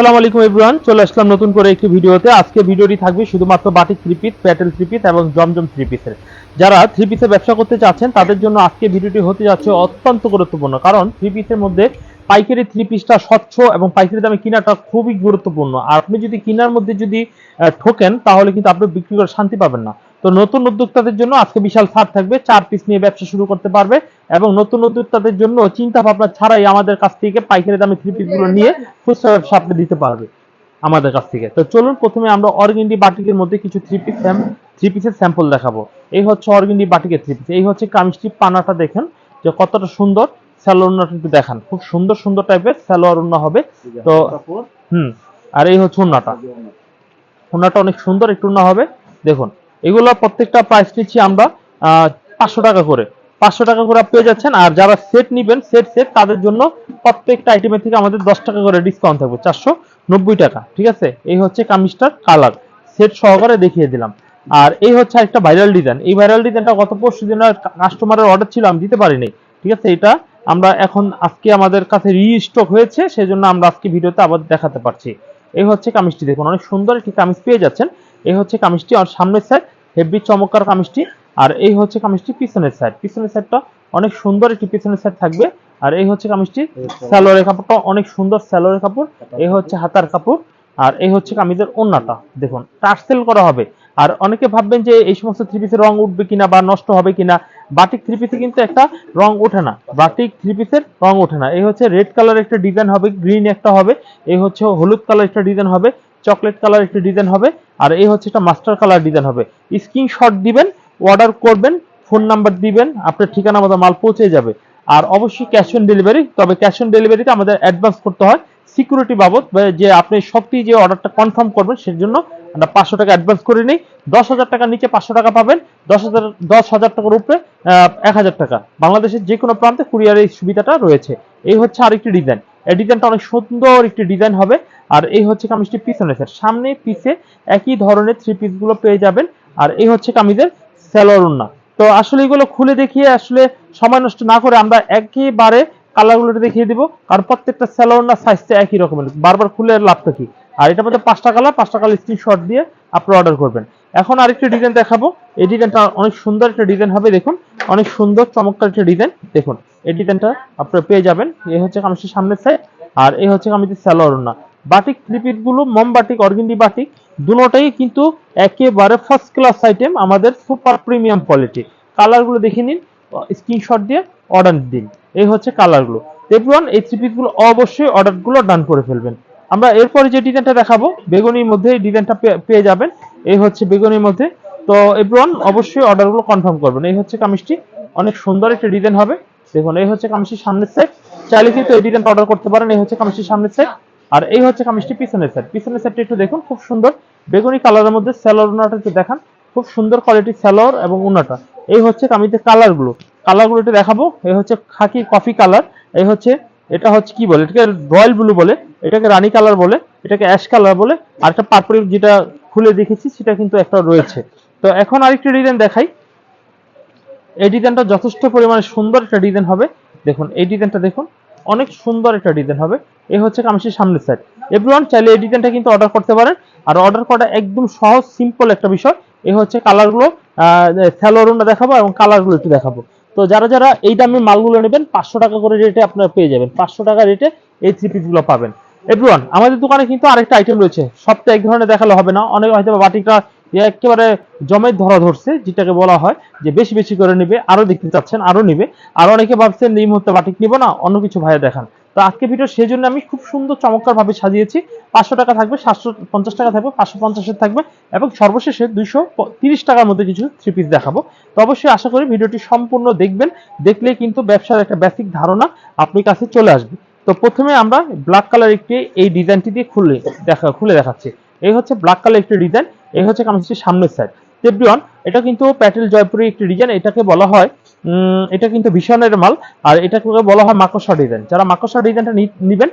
আসসালামু আলাইকুম এভরিওয়ান, চলে আসলাম নতুন করে একটি ভিডিওতে। আজকে ভিডিওটি থাকবে শুধুমাত্র বাটিক থ্রি পিস প্যাটেল থ্রি পিস এবং জমজম থ্রি পিসের যারা থ্রি পিসের ব্যবসা করতে চাচ্ছেন, তাদের জন্য আজকে ভিডিওটি হতে যাচ্ছে অত্যন্ত গুরুত্বপূর্ণ। কারণ থ্রি পিসের মধ্যে পাইকারি থ্রি পিসটা স্বচ্ছ এবং পাইকারি দামে কেনাটা খুবই গুরুত্বপূর্ণ। আর আপনি যদি কেনার মধ্যে যদি ঠকেন, তাহলে কিন্তু আপনি বিক্রি করে শান্তি পাবেন না। তো নতুন উদ্যোক্তাদের জন্য আজকে বিশাল ছাড় থাকবে চার পিস নিয়ে ব্যবসা শুরু করতে পারবে এবং নতুন উদ্যোক্তাদের জন্য চিন্তা ভাবনা ছাড়াই আমাদের কাছ থেকে পাইকারি দামে থ্রি পিসগুলো নিয়ে খুচরা ব্যবসা আপনি দিতে পারবে আমাদের কাছ থেকে। তো চলুন প্রথমে আমরা অর্গেন্ডি বাটিকের মধ্যে কিছু থ্রি পিস থ্রি পিসের স্যাম্পল দেখাবো। এই হচ্ছে অর্গেন্ডি বাটিকের থ্রি পিস এই হচ্ছে কামিজটি পানাটা দেখেন যে কতটা সুন্দর। স্যালোয়ারটা একটু দেখান। খুব সুন্দর সুন্দর টাইপের স্যালোয়ার উন্না হবে। তো হুম আর এই হচ্ছে উন্নাটা। উন্নাটা অনেক সুন্দর একটু উন্না হবে। দেখুন এগুলো প্রত্যেকটা প্রাইস নিচ্ছি আমরা পাঁচশো টাকা করে। পাঁচশো টাকা করে পেয়ে যাচ্ছেন, আর যারা সেট নিবেন সেট সেট তাদের জন্য প্রত্যেকটা আইটেমের থেকে আমাদের দশ টাকা করে ডিসকাউন্ট থাকবে, চারশো নব্বই টাকা, ঠিক আছে? এই হচ্ছে কামিজটার কালার সেট সহকারে দেখিয়ে দিলাম। আর এই হচ্ছে একটা ভাইরাল ডিজাইন এই ভাইরাল ডিজাইনটা গত পরশু দিন কাস্টমারের অর্ডার ছিল, আমি দিতে পারিনি, ঠিক আছে? এটা আমরা এখন আজকে আমাদের কাছে রিস্টক হয়েছে, সেজন্য আমরা আজকে ভিডিওতে আবার দেখাতে পারছি। এই হচ্ছে কামিজটি দেখুন, অনেক সুন্দর একটি কামিজ পেয়ে যাচ্ছেন। এই হচ্ছে কামিজটি, আর সামনের সাইড হেভি চমৎকার কামিজটি, আর এই হচ্ছে কামিজটি পিছনের সাইড পিছনের সাইডটা অনেক সুন্দর একটি পিছনের সাইড থাকবে, আর এই হচ্ছে কামিজটি স্যালোয়ারের কাপড়টা, অনেক সুন্দর স্যালোয়ারের কাপড়, এই হচ্ছে হাতার কাপড়, আর এই হচ্ছে কামিজের ওন্নাটা। দেখুন, টার্সেল করা হবে। আর অনেকে ভাববেন যে এই সমস্ত থ্রি পিসের রং উঠবে কিনা বা নষ্ট হবে কিনা বাটিক থ্রি পিসে কিন্তু একটা রং ওঠে না। বাটিক থ্রি পিসের রং ওঠে না। এই হচ্ছে রেড কালার একটা ডিজাইন হবে গ্রিন একটা হবে, এই হচ্ছে হলুদ কালার একটা ডিজাইন হবে চকলেট কালার একটা ডিজাইন হবে, আর এই হচ্ছে একটা মাস্টার কালার ডিজাইন হবে। স্ক্রিনশট দিবেন, অর্ডার করবেন, ফোন নাম্বার দিবেন, আপনার ঠিকানা মতো মাল পৌঁছে যাবে। আর অবশ্যই ক্যাশ অন ডেলিভারি, তবে ক্যাশ অন ডেলিভারিতে আমাদের অ্যাডভান্স করতে হয়। সিকিউরিটি বাবদ যে আপনি সত্যি যে অর্ডারটা কনফার্ম করবেন সেই জন্য আমরা পাঁচশো টাকা অ্যাডভান্স করে নিই। দশ হাজার টাকার নিচে পাঁচশো টাকা পাবেন, দশ হাজার দশ হাজার টাকার উপরে এক হাজার টাকা। বাংলাদেশের যে কোনো প্রান্তে কুরিয়ারের সুবিধাটা রয়েছে। এই হচ্ছে আরেকটি ডিজাইন। এই ডিজাইনটা অনেক সুন্দর একটি ডিজাইন হবে। আর এই হচ্ছে কামিজটি পিছনে স্যার সামনে পিছে একই ধরনের থ্রি পিসগুলো পেয়ে যাবেন। আর এই হচ্ছে কামিজের স্যালোয়ার উন্না। তো আসলে এগুলো খুলে দেখিয়ে আসলে সময় নষ্ট না করে আমরা একেবারে কালারগুলো দেখিয়ে দিব। কারণ প্রত্যেকটা স্যালোয়ার না সাইজটা একই রকমের। বারবার খুলে লাভটা কি? আর এটা মধ্যে পাঁচটা কালার পাঁচটা কালার স্ক্রিনশট দিয়ে আপনি অর্ডার করবেন। এখন আরেকটি ডিজাইন দেখাবো। এই ডিজাইনটা অনেক সুন্দর একটা ডিজাইন হবে, দেখুন। অনেক সুন্দর, চমৎকার একটা ডিজাইন দেখুন। এই ডিজাইনটা আপনারা পেয়ে যাবেন। এই হচ্ছে কামিজের সামনের সাইড আর এই হচ্ছে কামিজের স্যালোয়ার না বাটিক থ্রিপিটগুলো মম বাটিক অর্গেন্ডি বাটিক দুটোটাই কিন্তু একেবারে ফার্স্ট ক্লাস আইটেম আমাদের সুপার প্রিমিয়াম কোয়ালিটি কালারগুলো দেখে নিন স্ক্রিনশট দিয়ে অর্ডার দিন। এই হচ্ছে কালারগুলো। এভরিওয়ান এই থ্রি পিসগুলো অবশ্যই অর্ডারগুলো ডান করে ফেলবেন। আমরা এরপরে যে ডিজাইনটা দেখাবো, বেগুনির মধ্যে এই ডিজাইনটা পেয়ে যাবেন। এই হচ্ছে বেগুনির মধ্যে। তো এভরিওয়ান, অবশ্যই অর্ডারগুলো কনফার্ম করবেন। এই হচ্ছে কামিজটি। অনেক সুন্দর একটা ডিজাইন হবে। দেখুন, এই হচ্ছে কামিজটির সামনের সেট চাইলে কিন্তু এই ডিজাইনটা অর্ডার করতে পারেন। এই হচ্ছে কামিজটির সামনের সেট আর এই হচ্ছে কামিজটি পিছনের সেট পিছনের সেটটা একটু দেখুন, খুব সুন্দর। বেগুনি কালারের মধ্যে স্যালোর উনাটা একটু দেখান। খুব সুন্দর কোয়ালিটির স্যালোর এবং উনাটা এই হচ্ছে কামিজের কালারগুলো। কালারগুলো একটু দেখাবো। এই হচ্ছে খাকি কফি কালার এই হচ্ছে, এটা হচ্ছে কি বলে? এটাকে রয়্যাল ব্লু বলে। এটাকে রানী কালার বলে। এটাকে অ্যাশ কালার বলে। আর একটা পার্পল যেটা খুলে দেখেছি, সেটা কিন্তু একটা রয়েছে। তো এখন আরেকটি ডিজাইন দেখাই। এই ডিজাইনটা যথেষ্ট পরিমাণে সুন্দর একটা ডিজাইন হবে। দেখুন, এই ডিজাইনটা দেখুন, অনেক সুন্দর একটা ডিজাইন হবে। এ হচ্ছে কামিজের সামনের সাইড এভরিওয়ান চাইলে এই ডিজাইনটা কিন্তু অর্ডার করতে পারেন। আর অর্ডার করা একদম সহজ সিম্পল একটা বিষয়। এ হচ্ছে কালারগুলো স্যালোরুনটা দেখাবো এবং কালারগুলো একটু দেখাবো। তো যারা যারা এই দামে মালগুলো নেবেন, পাঁচশো টাকা করে রেটে আপনারা পেয়ে যাবেন। পাঁচশো টাকা রেটে এই থ্রি পিসগুলো পাবেন। এভরিওয়ান আমাদের দোকানে কিন্তু আরেকটা আইটেম রয়েছে। সবটা এক ধরনের দেখালে হবে না। অনেক হয়তো বাটিকটা একেবারে জমের ধরা ধরছে, যেটাকে বলা হয় যে বেশি বেশি করে নিবে, আরও দেখতে চাচ্ছেন, আরও নিবে। আর অনেকে ভাবছেন এই মুহূর্তে বাটিক নিব না, অন্য কিছু ভাইয়া দেখান। তো আজকে ভিডিও সেই জন্য আমি খুব সুন্দর চমৎকার ভাবে সাজিয়েছি। পাঁচশো টাকা থাকবে, সাতশো পঞ্চাশ টাকা থাকবে, পাঁচশো পঞ্চাশের থাকবে এবং সর্বশেষে দুইশো তিরিশ টাকার মধ্যে কিছু থ্রি পিস দেখাবো। তো অবশ্যই আশা করি ভিডিওটি সম্পূর্ণ দেখবেন। দেখলেই কিন্তু ব্যবসার একটা বেসিক ধারণা আপনি কাছে চলে আসবে। তো প্রথমে আমরা ব্ল্যাক কালার একটি এই ডিজাইনটি দিয়ে খুলে দেখা, খুলে দেখাচ্ছি। এই হচ্ছে ব্ল্যাক কালার একটি ডিজাইন এই হচ্ছে কামিজটির সামনের সাইড তেব্রিয়ন এটা কিন্তু প্যাটেল জয়পুরি একটি ডিজাইন এটাকে বলা হয় এটা কিন্তু ভীষণের মাল, আর এটাকে বলা হয় মাকড়সা ডিজাইন যারা মাকড়সা ডিজাইনটা নিবেন,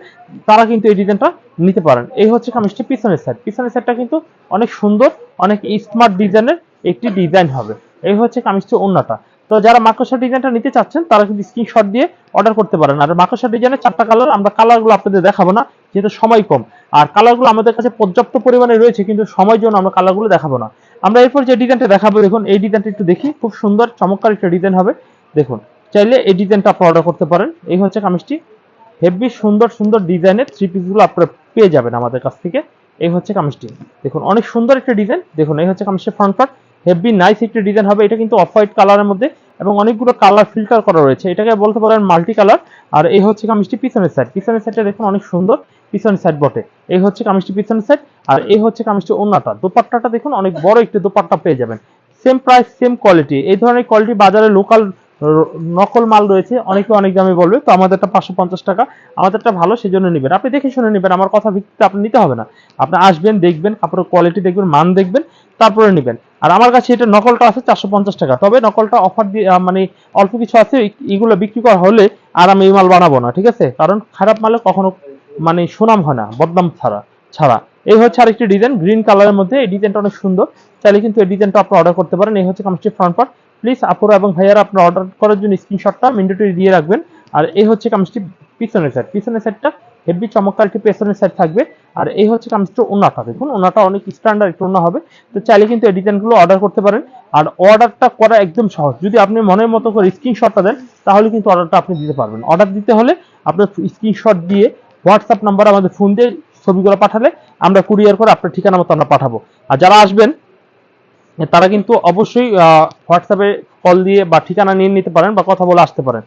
তারা কিন্তু এই ডিজাইনটা নিতে পারেন। এই হচ্ছে কামিজটি পিছনের সাইড পিছনের সাইডটা কিন্তু অনেক সুন্দর, অনেক স্মার্ট ডিজাইনের একটি ডিজাইন হবে। এই হচ্ছে কামিজটি অন্যটা তো যারা মাকড়সা ডিজাইনটা নিতে চাচ্ছেন, তারা কিন্তু স্ক্রিনশট দিয়ে অর্ডার করতে পারেন। আর মাকড়সা ডিজাইনের চারটা কালার আমরা কালারগুলো আপনাদের দেখাবো না, যেহেতু সময় কম। আর কালারগুলো আমাদের কাছে পর্যাপ্ত পরিমাণে রয়েছে, কিন্তু সময় জন্য আমরা কালারগুলো দেখাবো না। আমরা এরপর যে ডিজাইনটা দেখাবো, দেখুন, এই ডিজাইনটা একটু দেখি। খুব সুন্দর, চমৎকার একটা ডিজাইন হবে। দেখুন, চাইলে এই ডিজাইনটা আপনি অর্ডার করতে পারেন। এই হচ্ছে কামিজটি। হেভি সুন্দর সুন্দর ডিজাইনের থ্রি পিসগুলো আপনারা পেয়ে যাবেন আমাদের কাছ থেকে। এই হচ্ছে কামিজটি। দেখুন, অনেক সুন্দর একটা ডিজাইন দেখুন, এই হচ্ছে কামিজের ফ্রন্ট পার্ট হেভি নাইস একটি ডিজাইন হবে। এটা কিন্তু অফ হোয়াইট কালারের মধ্যে এবং অনেকগুলো কালার ফিল্টার করা রয়েছে। এটাকে বলতে পারেন মাল্টি কালার আর এই হচ্ছে কামিজটি পিছনের সাইড পিছনের সাইডটা দেখুন অনেক সুন্দর। পিছনের সাইড বটে। এই হচ্ছে কামিজটি পিছনের সাইড আর এই হচ্ছে কামিজটি অন্যটা দোপাট্টাটা দেখুন, অনেক বড় একটি দোপাট্টা পেয়ে যাবেন। সেম প্রাইস সেম কোয়ালিটি এই ধরনের কোয়ালিটি বাজারে লোকাল নকল মাল রয়েছে, অনেকে অনেক দামে বলবে, তো আমাদেরটা পাঁচশো পঞ্চাশ টাকা, আমাদেরটা ভালো সেই জন্য নেবেন। আপনি দেখে শুনে নেবেন, আমার কথা ভিত্তিতে আপনি নিতে হবে না। আপনি আসবেন, দেখবেন, কাপড়ের কোয়ালিটি দেখবেন, মান দেখবেন, তারপরে নেবেন। আর আমার কাছে এটা নকলটা আছে চারশো পঞ্চাশ টাকা, তবে নকলটা অফার দিয়ে মানে অল্প কিছু আছে এইগুলো বিক্রি করা হলে আর আমি এই মাল বানাবো না, ঠিক আছে? কারণ খারাপ মালে কখনো মানে সুনাম হয় না, বদনাম ছাড়া ছাড়া। এই হচ্ছে আরেকটি ডিজাইন গ্রিন কালারের মধ্যে, এই ডিজাইনটা অনেক সুন্দর। চাইলে কিন্তু এই ডিজাইনটা আপনি অর্ডার করতে পারেন, এই হচ্ছে কামিজটির ফ্রন্ট পার্ট প্লিজ আপুরা এবং ভাইয়ারা আপনার অর্ডার করার জন্য স্ক্রিনশটটা মিন্ডোটি দিয়ে রাখবেন। আর এই হচ্ছে কামিজটি পিছনের সাইড পিছনের সাইডটা হেভি চমৎকার একটি পেছনের সাইড থাকবে। আর এই হচ্ছে কামিজটা ওনাটা। দেখুন, ওনাটা অনেক স্ট্যান্ডার্ড একটু ওনা হবে। তো চাইলে কিন্তু এই ডিজাইনগুলো অর্ডার করতে পারেন। আর অর্ডারটা করা একদম সহজ। যদি আপনি মনের মতো করে স্ক্রিনশটটা দেন, তাহলে কিন্তু অর্ডারটা আপনি দিতে পারবেন। অর্ডার দিতে হলে আপনার স্ক্রিনশট দিয়ে হোয়াটসঅ্যাপ নাম্বার আমাদের ফোন দিয়ে ছবিগুলো পাঠালে আমরা কুরিয়ার করে আপনার ঠিকানা মতো আমরা পাঠাবো। আর যারা আসবেন তারা কিন্তু অবশ্যই হোয়াটসঅ্যাপে কল দিয়ে বা ঠিকানা নিয়ে নিতে পারেন বা কথা বলে আসতে পারেন।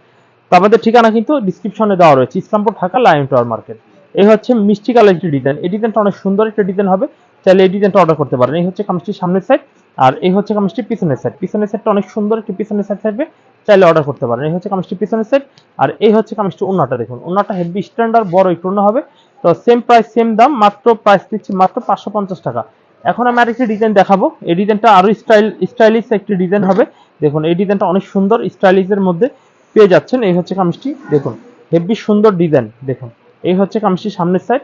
তো আমাদের ঠিকানা কিন্তু ডিসক্রিপশনে দেওয়া রয়েছে, Islampur Dhaka line tower market এই হচ্ছে মিষ্টি কালার একটি ডিজাইন এই ডিজাইনটা অনেক সুন্দর একটা ডিজাইন হবে। চাইলে এই ডিজাইনটা অর্ডার করতে পারেন। এই হচ্ছে কামিজটির সামনের সাইড আর এই হচ্ছে কামিজটির পিছনের সাইড পিছনের সাইডটা অনেক সুন্দর একটি পিছনের সাইড থাকবে, চাইলে অর্ডার করতে পারেন। এই হচ্ছে কামিজটির পিছনের সাইড আর এই হচ্ছে কামিজটি ওনাটা দেখুন। ওনাটা হেভি স্ট্যান্ডার্ড বড় একটু ওনা হবে। তো সেম প্রাইস সেম দাম, মাত্র প্রাইস দিচ্ছি মাত্র পাঁচশো পঞ্চাশ টাকা। এখন আমি আরেকটি ডিজাইন দেখাবো। এই ডিজাইনটা আরও স্টাইল স্টাইলিশ একটি ডিজাইন হবে। দেখুন, এই ডিজাইনটা অনেক সুন্দর স্টাইলিশের মধ্যে পেয়ে যাচ্ছেন। এই হচ্ছে কামিজটি, দেখুন, হেভি সুন্দর ডিজাইন দেখুন। এই হচ্ছে কামিজটির সামনের সাইড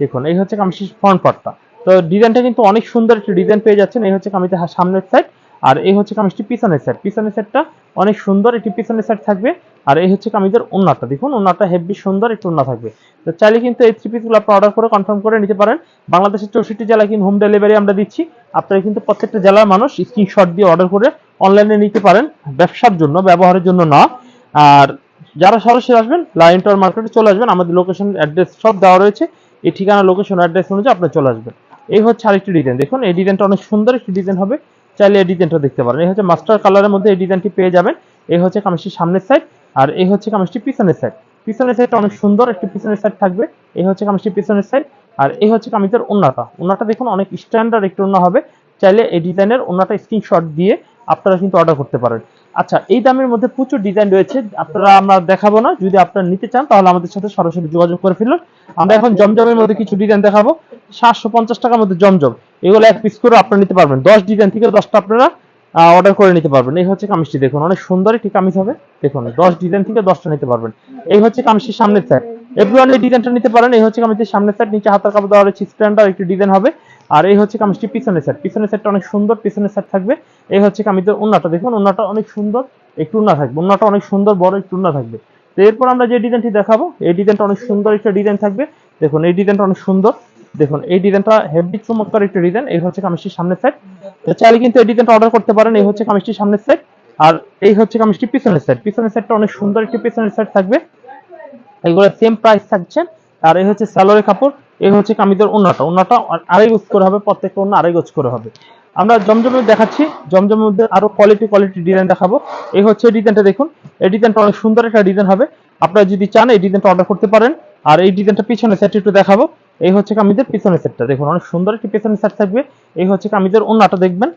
দেখুন, এই হচ্ছে কামিজটির ফ্রন্ট পার্টটা তো ডিজাইনটা কিন্তু অনেক সুন্দর একটি ডিজাইন পেয়ে যাচ্ছেন। এই হচ্ছে কামিজের সামনের সাইড আর এই হচ্ছে কামিজটি পিছনের সাইড পিছনের সাইডটা অনেক সুন্দর একটি পিছনের সাইড থাকবে। আর এই হচ্ছে কামিজের ওন্নাটা দেখুন ওন্নাটা হেভি সুন্দর একটু ওন্না থাকবে। তো চাইলে কিন্তু এই থ্রি পিসগুলো আপনি অর্ডার করে কনফার্ম করে নিতে পারেন। বাংলাদেশের চৌষট্টি জেলায় কিন্তু হোম ডেলিভারি আমরা দিচ্ছি। আপনারা কিন্তু প্রত্যেকটা জেলার মানুষ স্ক্রিনশট দিয়ে অর্ডার করে অনলাইনে নিতে পারেন। ব্যবসার জন্য, ব্যবহারের জন্য না। আর যারা সরাসরি আসবেন লাইন টাওয়ার মার্কেটে চলে আসবেন। আমাদের লোকেশন অ্যাড্রেস সব দেওয়া রয়েছে। এই ঠিকানা লোকেশন অ্যাড্রেস অনুযায়ী আপনি চলে আসবেন। এই হচ্ছে আরেকটি ডিজাইন দেখুন, এই ডিজাইনটা অনেক সুন্দর একটি ডিজাইন হবে। চাইলে এই ডিজাইনটা দেখতে পারেন। এই হচ্ছে মাস্টার কালারের মধ্যে এই ডিজাইনটি পেয়ে যাবেন। এই হচ্ছে কামিজটির সামনের সাইড আর এই হচ্ছে কামিজটি পিছনের সাইড পিছনের সাইডটা অনেক সুন্দর একটি পিছনের সাইড থাকবে। এই হচ্ছে কামিজটি পিছনের সাইড আর এই হচ্ছে কামিজের ওন্নাটা। ওন্নাটা দেখুন অনেক স্ট্যান্ডার্ড একটি ওন্না হবে। চাইলে এই ডিজাইনের ওন্নাটা স্ক্রিনশট দিয়ে আপনারা কিন্তু অর্ডার করতে পারেন। আচ্ছা এই দামের মধ্যে প্রচুর ডিজাইন রয়েছে। আপনারা, আমরা দেখাবো না। যদি আপনারা নিতে চান, তাহলে আমাদের সাথে সরাসরি যোগাযোগ করে ফেলুন। আমরা এখন জমজমের মধ্যে কিছু ডিজাইন দেখাবো। সাতশো পঞ্চাশ টাকার মধ্যে জমজম। এগুলো এক পিস করে আপনারা নিতে পারবেন। দশ ডিজাইন থেকে দশটা আপনারা অর্ডার করে নিতে পারবেন। এই হচ্ছে কামিজটি, দেখুন। অনেক সুন্দর একটি কামিজ হবে। দেখুন, দশ ডিজাইন থেকে দশটা নিতে পারবেন। এই হচ্ছে কামিজটির সামনের সাইড এভরিওয়ান এই ডিজাইনটা নিতে পারেন। এই হচ্ছে কামিজটির সামনের সাইড নিচে হাতার কাপড় দেওয়া রয়েছে স্ট্যান্ডার্ড একটি ডিজাইন হবে। আর এই হচ্ছে কামিজটি পিছনের সাইড পিছনের সাইডটা অনেক সুন্দর, পিছনের সাইড থাকবে। এই হচ্ছে কামিজের উন্নাটা দেখুন, উন্নাটা অনেক সুন্দর, একটু উন্না থাকবে। উন্নাটা অনেক সুন্দর, বড়, একটু উন্না থাকবে। তো এরপর আমরা যে ডিজাইনটি দেখাবো, এই ডিজাইনটা অনেক সুন্দর একটা ডিজাইন থাকবে। দেখুন, এই ডিজাইনটা অনেক সুন্দর। দেখুন, এই ডিজাইনটা হেভি চমৎকার একটা ডিজাইন এই হচ্ছে কামিজটির সামনের সাইড চাইলে কিন্তু এই ডিজাইনটা অর্ডার করতে পারেন। এই হচ্ছে কামিজটির সামনের সাইড আর এই হচ্ছে কামিজটি পিছনের সাইড পিছনের সাইডটা অনেক সুন্দর একটি পিছনের সাইড থাকবে। এগুলো সেম প্রাইস থাকছে। আর এই হচ্ছে স্যালোরের কাপড়। এই হচ্ছে কামিজের ওন্নাটা। ওন্নাটা আড়াই গোজ করে হবে, প্রত্যেকটা ওন্না আড়াই গোজ করে হবে। আমরা জমজমে দেখাচ্ছি, জমজমের মধ্যে আরও কোয়ালিটি কোয়ালিটি ডিজাইন দেখাবো। এই হচ্ছে ডিজাইনটা দেখুন। এই ডিজাইনটা অনেক সুন্দর একটা ডিজাইন হবে। আপনারা যদি চান, এই ডিজাইনটা অর্ডার করতে পারেন। আর এই ডিজাইনটা পিছনের সেট একটু দেখাবো। এই হচ্ছে কামিজের পিছনের সেটটা দেখুন, অনেক সুন্দর একটি পিছনের সেট থাকবে। এই হচ্ছে কামিজের ওন্নাটা দেখবেন।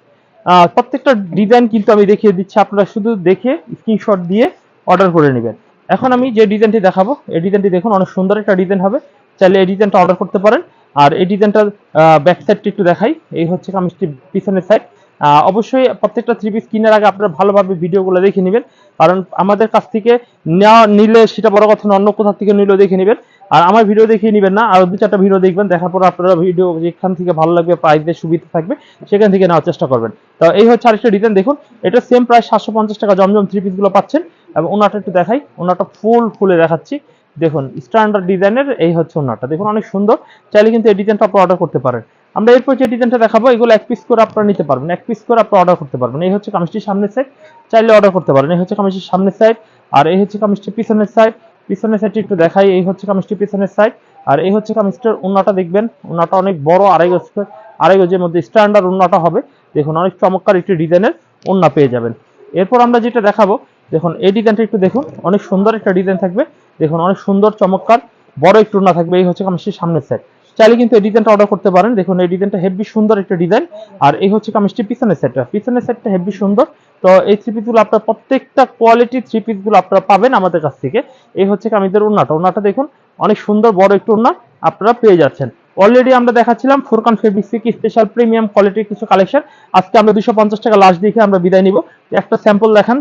প্রত্যেকটা ডিজাইন কিন্তু আমি দেখিয়ে দিচ্ছি। আপনারা শুধু দেখে স্ক্রিনশট দিয়ে অর্ডার করে নেবেন। এখন আমি যে ডিজাইনটি দেখাবো, এই ডিজাইনটি দেখুন, অনেক সুন্দর একটা ডিজাইন হবে। চাইলে এই ডিজাইনটা অর্ডার করতে পারেন। আর এই ডিজাইনটার ব্যাক সাইডটি একটু দেখাই। এই হচ্ছে কামিজটি পিছনের সাইড অবশ্যই প্রত্যেকটা থ্রি পিস কেনার আগে আপনারা ভালোভাবে ভিডিওগুলো দেখে নেবেন। কারণ আমাদের কাছ থেকে নেওয়া, নিলে সেটা বড় কথা না, অন্য কোথাও থেকে নিলেও দেখে নেবেন। আর আমার ভিডিও দেখিয়ে নেবেন না আর দু চারটা ভিডিও দেখবেন। দেখার পর আপনারা ভিডিও যেখান থেকে ভালো লাগবে প্রাইসের সুবিধা থাকবে, সেখান থেকে নেওয়ার চেষ্টা করবেন। তো এই হচ্ছে আরেকটা ডিজাইন দেখুন। এটা সেম প্রাইস সাতশো টাকা জমজম থ্রি পিসগুলো পাচ্ছেন। এবং ওনাটা একটু দেখাই। ওনাটা ফুল ফুলে দেখাচ্ছি। দেখুন স্ট্যান্ডার্ড ডিজাইনের এই হচ্ছে ওনাটা। দেখুন, অনেক সুন্দর। চাইলে কিন্তু এই ডিজাইনটা আপনি অর্ডার করতে পারেন। আমরা এরপর যে ডিজাইনটা দেখাবো, এগুলো এক পিস করে আপনারা নিতে পারবেন। এক পিস করে আপনারা অর্ডার করতে পারবেন। এই হচ্ছে কামিজটির সামনের সাইড চাইলে অর্ডার করতে পারেন। এই হচ্ছে কামিজটির সামনের সাইড আর এই হচ্ছে কামিজটির পিছনের সাইড পিছনের সাইডটি একটু দেখাই। এই হচ্ছে কামিজটির পিছনের সাইড আর এই হচ্ছে কামিজটার উন্নাটা দেখবেন। উন্নাটা অনেক বড়, আড়াই গজ আড়াই গজের মধ্যে স্ট্যান্ডার্ড উন্নাটা হবে। দেখুন, অনেক চমৎকার একটি ডিজাইনের উন্না পেয়ে যাবেন। এরপর আমরা যেটা দেখাবো, দেখুন, এই ডিজাইনটা একটু দেখুন। অনেক সুন্দর একটা ডিজাইন থাকবে। দেখুন, অনেক সুন্দর, চমৎকার, বড় একটু না থাকবে, এই হচ্ছে কামিজটির সামনের সাইড চাইলে কিন্তু এই ডিজাইনটা অর্ডার করতে পারেন। দেখুন, এই ডিজাইনটা হেভি সুন্দর একটা ডিজাইন আর এই হচ্ছে কামিজটির পিছনের সেটটা পিছনের সেটটা হেভি সুন্দর। তো এই থ্রি পিসগুলো আপনার প্রত্যেকটা কোয়ালিটি থ্রি পিসগুলো আপনারা পাবেন আমাদের কাছ থেকে। এই হচ্ছে কামিজের উন্নাটা উন্নাটা দেখুন, অনেক সুন্দর, বড় একটু উন্না আপনারা পেয়ে যাচ্ছেন। অলরেডি আমরা দেখাচ্ছিলাম ফোরকান ফেব্রিক্সিক স্পেশাল প্রিমিয়াম কোয়ালিটির কিছু কালেকশন আজকে আমরা দুশো পঞ্চাশ টাকা লাস্ট দেখে আমরা বিদায় নিব। একটা স্যাম্পল দেখান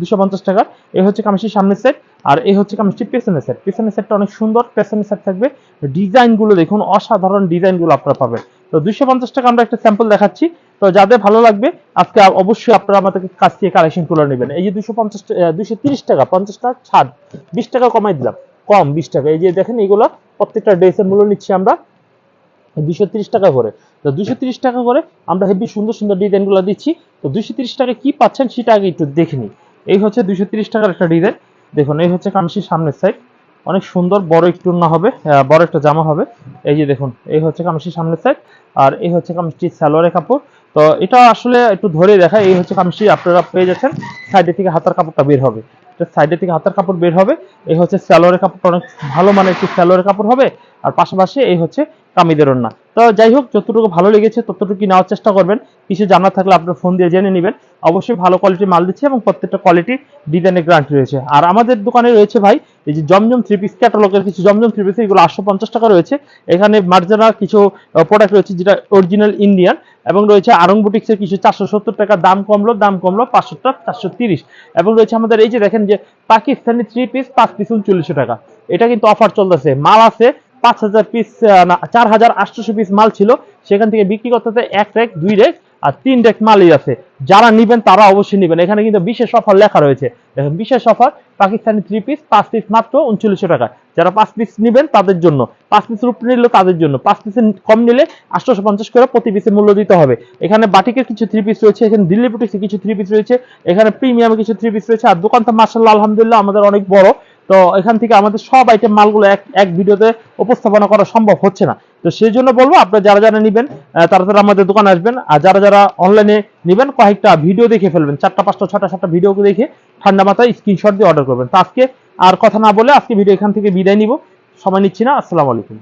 দুশো পঞ্চাশ টাকা এই হচ্ছে কামিজটির সামনের সেট আর এই হচ্ছে কামিজটির পেছনের সেট পেছনের সেটটা অনেক সুন্দর, পেছনের সেট থাকবে। ডিজাইনগুলো দেখুন, অসাধারণ ডিজাইনগুলো আপনারা পাবেন। তো দুশো পঞ্চাশ টাকা আমরা একটা স্যাম্পল দেখাচ্ছি। তো যাদের ভালো লাগবে, আজকে অবশ্যই আপনারা আমাদের কাছ থেকে কালেকশন তুলে নেবেন। এই যে দুশো পঞ্চাশ দুশো তিরিশ টাকা, পঞ্চাশ টাকা ছাড়, বিশ টাকা কমাই দিলাম, কম বিশ টাকা। এই যে দেখেন, এগুলো প্রত্যেকটা ড্রেসের মূল্য নিচ্ছি আমরা। দুশো তিরিশ টাকা করে। তো দুশো তিরিশ টাকা করে আমরা হেভি সুন্দর সুন্দর ডিজাইনগুলো দিচ্ছি। তো দুশো তিরিশ টাকা কি পাচ্ছেন সেটা আগে একটু দেখে এই হচ্ছে দুশো তিরিশ টাকার একটা ডিজাইন দেখুন, এই হচ্ছে কামশির সামনের সাইড অনেক সুন্দর, বড় একটু না হবে বড় একটা জামা হবে। এই যে দেখুন, এই হচ্ছে কামশির সামনের সাইড আর এই হচ্ছে কামশির সালোয়ারের কাপড়। তো এটা আসলে একটু ধরে দেখা এই হচ্ছে কামশি আপনারা পেয়ে যাচ্ছেন। সাইডে থেকে হাতার কাপড়টা বের হবে। সাইডে থেকে হাতার কাপড় বের হবে। এই হচ্ছে স্যালোয়ারের কাপড়টা অনেক ভালো মানে একটু স্যালোয়ারের কাপড় হবে। আর পাশাপাশি এই হচ্ছে কামিদের ওড়না তো যাই হোক, যতটুকু ভালো লেগেছে ততটুকু নেওয়ার চেষ্টা করবেন। কিছু জানার থাকলে আপনার ফোন দিয়ে জেনে নেবেন। অবশ্যই ভালো কোয়ালিটির মাল দিচ্ছে এবং প্রত্যেকটা কোয়ালিটি ডিজাইনের গ্যারান্টি রয়েছে। আর আমাদের দোকানে রয়েছে ভাই, এই যে জমজম থ্রি পিস ক্যাটালগের কিছু জমজম থ্রি পিস এগুলো আটশো পঞ্চাশ টাকা রয়েছে। এখানে মার্জানা কিছু প্রোডাক্ট রয়েছে যেটা অরিজিনাল ইন্ডিয়ান এবং রয়েছে আরং বুটিক্সের কিছু চারশো সত্তর টাকা, দাম কমলো দাম কমলো পাঁচশো টাকা চারশো তিরিশ। এবং রয়েছে আমাদের এই যে দেখেন যে পাকিস্তানি থ্রি পিস পাঁচ পিস উনচল্লিশশো টাকা। এটা কিন্তু অফার চলতেছে। মাল আছে পাঁচ হাজার পিস চার হাজার আটশোশো পিস মাল ছিল। সেখান থেকে বিক্রি করতে এক রেক দুই রেক আর তিন রেক মালই আছে। যারা নিবেন তারা অবশ্যই নিবেন। এখানে কিন্তু বিশেষ অফার লেখা রয়েছে। দেখেন, বিশেষ অফার, পাকিস্তানি থ্রি পিস পাঁচ পিস মাত্র উনচল্লিশশো টাকা। যারা পাঁচ পিস নিবেন তাদের জন্য, পাঁচ পিস উপরে নিলে তাদের জন্য, পাঁচ পিসের কম নিলে আটশোশো পঞ্চাশ করে প্রতি পিসে মূল্য দিতে হবে। এখানে বাটিকের কিছু থ্রি পিস রয়েছে, এখানে দিল্লি বুটিক্সের কিছু থ্রি পিস রয়েছে, এখানে প্রিমিয়ামের কিছু থ্রি পিস রয়েছে। আর দোকান দোকানটা মার্শাল্লাহ আলহামদুলিল্লাহ, আমাদের অনেক বড়। তো এখান থেকে আমাদের সব আইটেম মালগুলো এক এক ভিডিওতে উপস্থাপনা করা সম্ভব হচ্ছে না। তো সেই জন্য বলব, আপনারা যারা যারা নেবেন তারা তারা আমাদের দোকানে আসবেন, আর যারা যারা অনলাইনে নেবেন, কয়েকটা ভিডিও দেখে ফেলবেন, চারটা, পাঁচটা ছটা সাতটা ভিডিও দেখে ঠান্ডা মাথায় স্ক্রিনশট দিয়ে অর্ডার করবেন। তো আজকে আর কথা না বলে আজকে ভিডিও এখান থেকে বিদায় নিব। সময় নিচ্ছি না, আসসালামু আলাইকুম।